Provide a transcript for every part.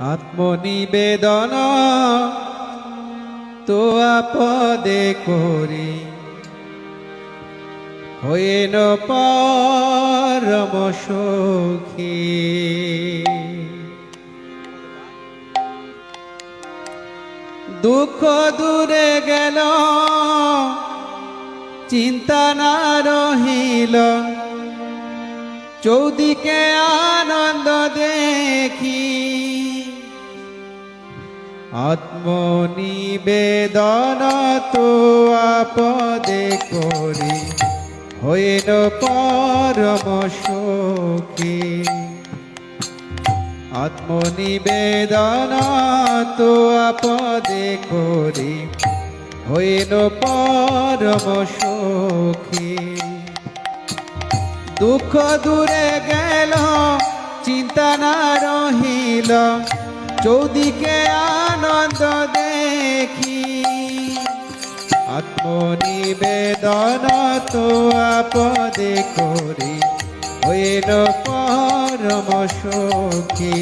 আত্মনিবেদন তো আপদে করি। হইন পরম সখী। দুঃখ দূরে গেল, চিন্তা না রহিল। চৌদিকে আনন্দ দেখি। আত্মনিবেদন তো আপদে করি। হইল পরম সখী। আত্মনিবেদন তো আপদে করি। হইল পরম সখী। দুঃখ দূরে গেল, চিন্তা না রহিল। চৌদিকে আনন্দ দেখি। আত্মনিবেদন তো আপদে করি হইল পরম সখী।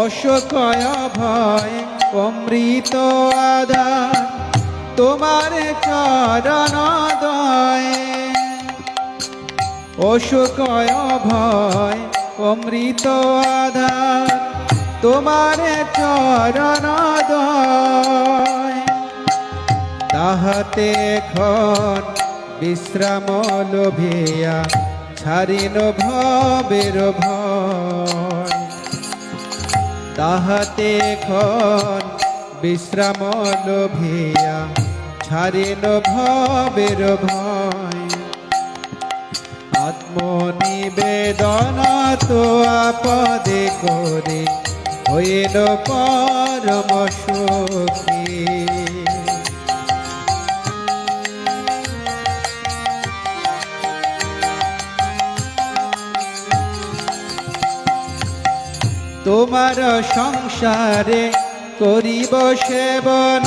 অশোকয় ভয় অমৃত আধার তোমার চরণ দয়। অশোকয় ভয় অমৃত আধার তোমার চরণ দয়। তাহাতে খন বিশ্রাম লোভিয়া, ছাড়িন ভবের ভয়। তাহাতে খন বিশ্রাম লোভিয়া ছাড়িল ভবের ভয়। আত্মনিবেদন তো আপদে করে হইল পরম সুখী। তোমার সংসারে করিব সেবন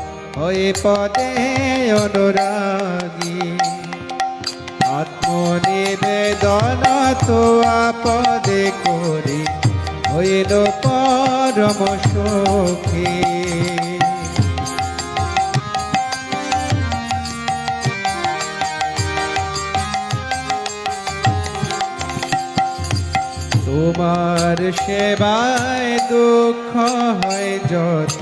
হয়ে পদে অনুরাগী। আত্মনিবেদন তো আপদে করি, হইল পরম সখী। তোমার সেবায় দুঃখ হয় যত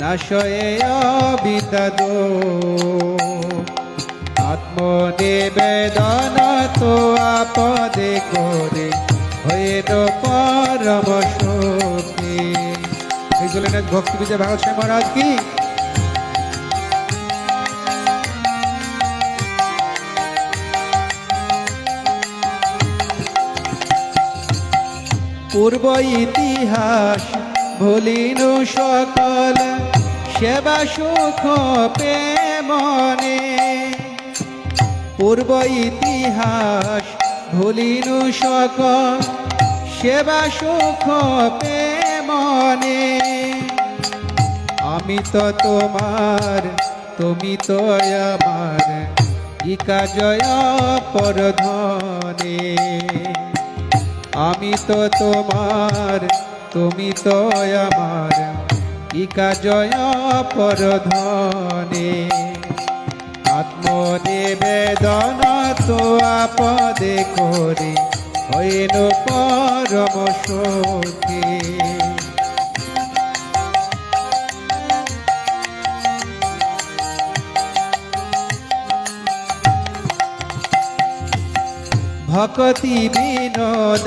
নাশয়ে বিদাদ আত্মনিবেদন তো আপদে করে হইল পরম সুখী এই জন্য ভক্তি বিজয় ভাগত স্বামী মহারাজ কি? পূর্ব ইতিহাস ভুলিন সকল সেবা সুখ প্রেমনে। পূর্ব ইতিহাস ভুলিন সকল সেবা সুখ প্রেমনে। আমি তো তোমার, তুমি তো আমার ইকা জয় পরধনে। আমি তো তোমার তুমি তো আমার ইকা জয় পরধনে। আত্মনিবেদন তো আপদে করি, হইল পরম সুখী। ভকতি বিনোদ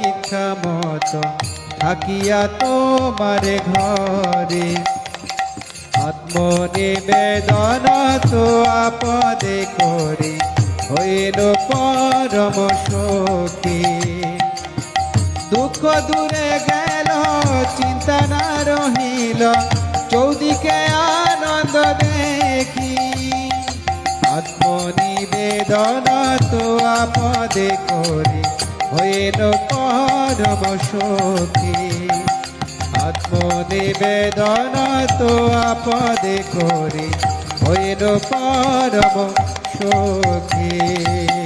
ইচ্ছা থাকিয়া তোমার ঘরে। আত্মনিবেদন তো আপদে করে, হইল পরম সখী দুঃখ দূরে গেল, চিন্তা না রহিল, চৌদিকে আনন্দ দেখি। আত্মনিবেদন তো আপদে করি হইল পরম সখী। আত্মনিবেদন তো আপদে করি হইল পরম সখী।